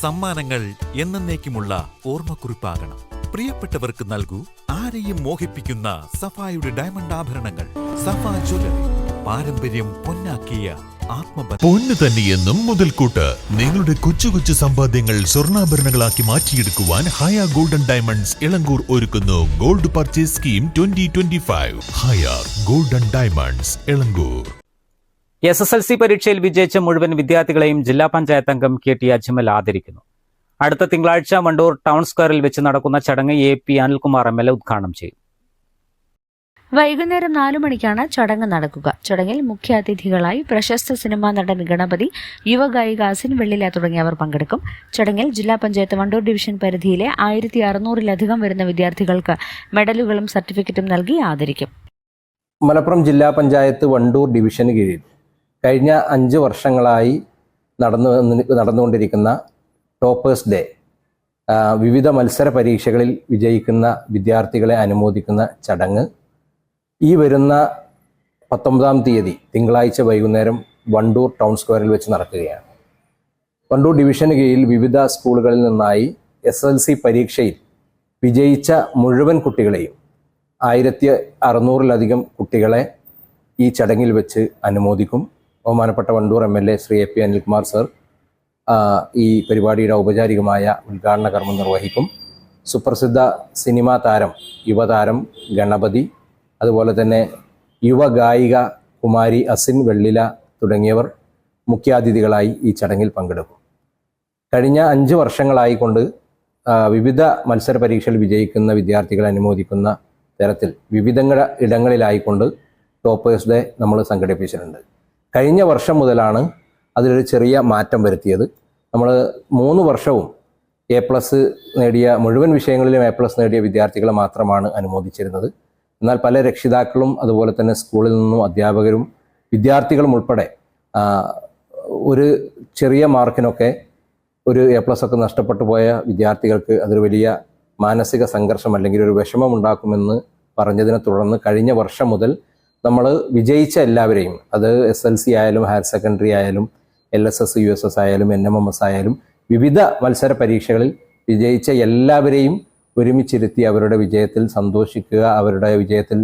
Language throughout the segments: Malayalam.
സമ്മാനങ്ങൾ എന്നേക്കുമുള്ള ഓർമ്മക്കുറിപ്പാകണം. പ്രിയപ്പെട്ടവർക്ക് നൽകൂ ആരെയും മോഹിപ്പിക്കുന്ന സഫായുടെ ഡയമണ്ട് ആഭരണങ്ങൾ. സഫാ ജ്വല്ലറി പാരമ്പര്യം പൊന്നാക്കിയ പൊന്ന് തന്നെയെന്നും മുതൽക്കൂട്ട്. നിങ്ങളുടെ കൊച്ചു കൊച്ചു സമ്പാദ്യങ്ങൾ സ്വർണാഭരണങ്ങളാക്കി മാറ്റിയെടുക്കുവാൻ ഹയ ഗോൾഡൻ ഡയമണ്ട്സ് ഇളങ്കൂർ ഒരുക്കുന്നു gold purchase scheme twenty twenty five. Haya golden diamonds Elankur. S S L C പരീക്ഷയിൽ വിജയിച്ച മുഴുവൻ വിദ്യാർത്ഥികളെയും ജില്ലാ പഞ്ചായത്ത് അംഗം കെ ടി അജ്മൽ ആദരിക്കുന്നു. അടുത്ത തിങ്കളാഴ്ച വണ്ടൂർ ടൗൺ സ്ക്വയറിൽ വെച്ച് നടക്കുന്ന ചടങ്ങ് A P Anilkumar M L A ഉദ്ഘാടനം ചെയ്യും. വൈകുന്നേരം നാലു മണിക്കാണ് ചടങ്ങ് നടക്കുക. ചടങ്ങിൽ മുഖ്യാതിഥികളായി പ്രശസ്ത സിനിമാ നടൻ ഗണപതി യുവഗായിക അസിൻ വെള്ളില തുടങ്ങിയവർ പങ്കെടുക്കും. ചടങ്ങിൽ ജില്ലാ പഞ്ചായത്ത് വണ്ടൂർ ഡിവിഷൻ പരിധിയിലെ ആയിരത്തി അറുന്നൂറിലധികം വരുന്ന വിദ്യാർത്ഥികൾക്ക് മെഡലുകളും സർട്ടിഫിക്കറ്റും നൽകി ആദരിക്കും. മലപ്പുറം ജില്ലാ പഞ്ചായത്ത് വണ്ടൂർ ഡിവിഷന് കീഴിൽ കഴിഞ്ഞ അഞ്ച് വർഷങ്ങളായി നടന്നു നടന്നുകൊണ്ടിരിക്കുന്ന ടോപ്പേഴ്സ് ഡേ വിവിധ മത്സര പരീക്ഷകളിൽ വിജയിക്കുന്ന വിദ്യാർത്ഥികളെ അനുമോദിക്കുന്ന ചടങ്ങ്. ഈ വരുന്ന പത്തൊമ്പതാം തീയതി തിങ്കളാഴ്ച വൈകുന്നേരം വണ്ടൂർ ടൗൺ സ്ക്വയറിൽ വെച്ച് നടക്കുകയാണ്. വണ്ടൂർ ഡിവിഷന് കീഴിൽ വിവിധ സ്കൂളുകളിൽ നിന്നായി എസ് എൽ സി പരീക്ഷയിൽ വിജയിച്ച മുഴുവൻ കുട്ടികളെയും ആയിരത്തി അറുന്നൂറിലധികം കുട്ടികളെ ഈ ചടങ്ങിൽ വെച്ച് അനുമോദിക്കും. ബഹുമാനപ്പെട്ട Wandoor M L A Shri A P Anilkumar sir ഈ പരിപാടിയുടെ ഔപചാരികമായ ഉദ്ഘാടന കർമ്മം നിർവഹിക്കും. സുപ്രസിദ്ധ സിനിമാ താരം യുവതാരം ഗണപതി അതുപോലെ തന്നെ യുവ ഗായിക കുമാരി അസിൻ വെള്ളില തുടങ്ങിയവർ മുഖ്യാതിഥികളായി ഈ ചടങ്ങിൽ പങ്കെടുക്കും. കഴിഞ്ഞ അഞ്ച് വർഷങ്ങളായിക്കൊണ്ട് വിവിധ മത്സര പരീക്ഷയിൽ വിജയിക്കുന്ന വിദ്യാർത്ഥികളെ അനുമോദിക്കുന്ന തരത്തിൽ വിവിധ ഇടങ്ങളിലായിക്കൊണ്ട് ടോപ്പേഴ്സ് ഡേ നമ്മൾ സംഘടിപ്പിച്ചിട്ടുണ്ട്. കഴിഞ്ഞ വർഷം മുതലാണ് അതിലൊരു ചെറിയ മാറ്റം വരുത്തിയത്. നമ്മൾ മൂന്ന് വർഷവും എ പ്ലസ് നേടിയ മുഴുവൻ വിഷയങ്ങളിലും എ പ്ലസ് നേടിയ വിദ്യാർത്ഥികളെ മാത്രമാണ് അനുമോദിച്ചിരുന്നത്. എന്നാൽ പല രക്ഷിതാക്കളും അതുപോലെ തന്നെ സ്കൂളിൽ നിന്നും അധ്യാപകരും വിദ്യാർത്ഥികളും ഉൾപ്പെടെ ഒരു ചെറിയ മാർക്കിനൊക്കെ ഒരു എ പ്ലസ് ഒക്കെ നഷ്ടപ്പെട്ടു പോയ വിദ്യാർത്ഥികൾക്ക് അതൊരു വലിയ മാനസിക സംഘർഷം അല്ലെങ്കിൽ ഒരു വിഷമം ഉണ്ടാക്കുമെന്ന് പറഞ്ഞതിനെ തുടർന്ന് കഴിഞ്ഞ വർഷം മുതൽ നമ്മൾ വിജയിച്ച എല്ലാവരെയും അത് എസ് എൽ സി ആയാലും ഹയർ സെക്കൻഡറി ആയാലും L S S U S S ആയാലും എൻ എം എം എസ് ആയാലും വിവിധ മത്സര പരീക്ഷകളിൽ വിജയിച്ച എല്ലാവരെയും ഒരുമിച്ചിരുത്തി അവരുടെ വിജയത്തിൽ സന്തോഷിക്കുക അവരുടെ വിജയത്തിൽ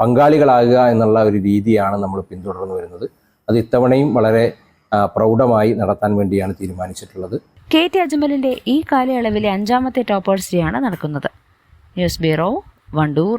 പങ്കാളികളാകുക എന്നുള്ള ഒരു രീതിയാണ് നമ്മൾ പിന്തുടർന്നു വരുന്നത്. അത് ഇത്തവണയും വളരെ പ്രൗഢമായി നടത്താൻ വേണ്ടിയാണ് തീരുമാനിച്ചിട്ടുള്ളത്. കെ ടി അജ്മലിന്റെ ഈ കാലയളവിലെ അഞ്ചാമത്തെ ടോപ്പേഴ്സ് ഡേ ആണ് നടക്കുന്നത്. News bureau Wandoor.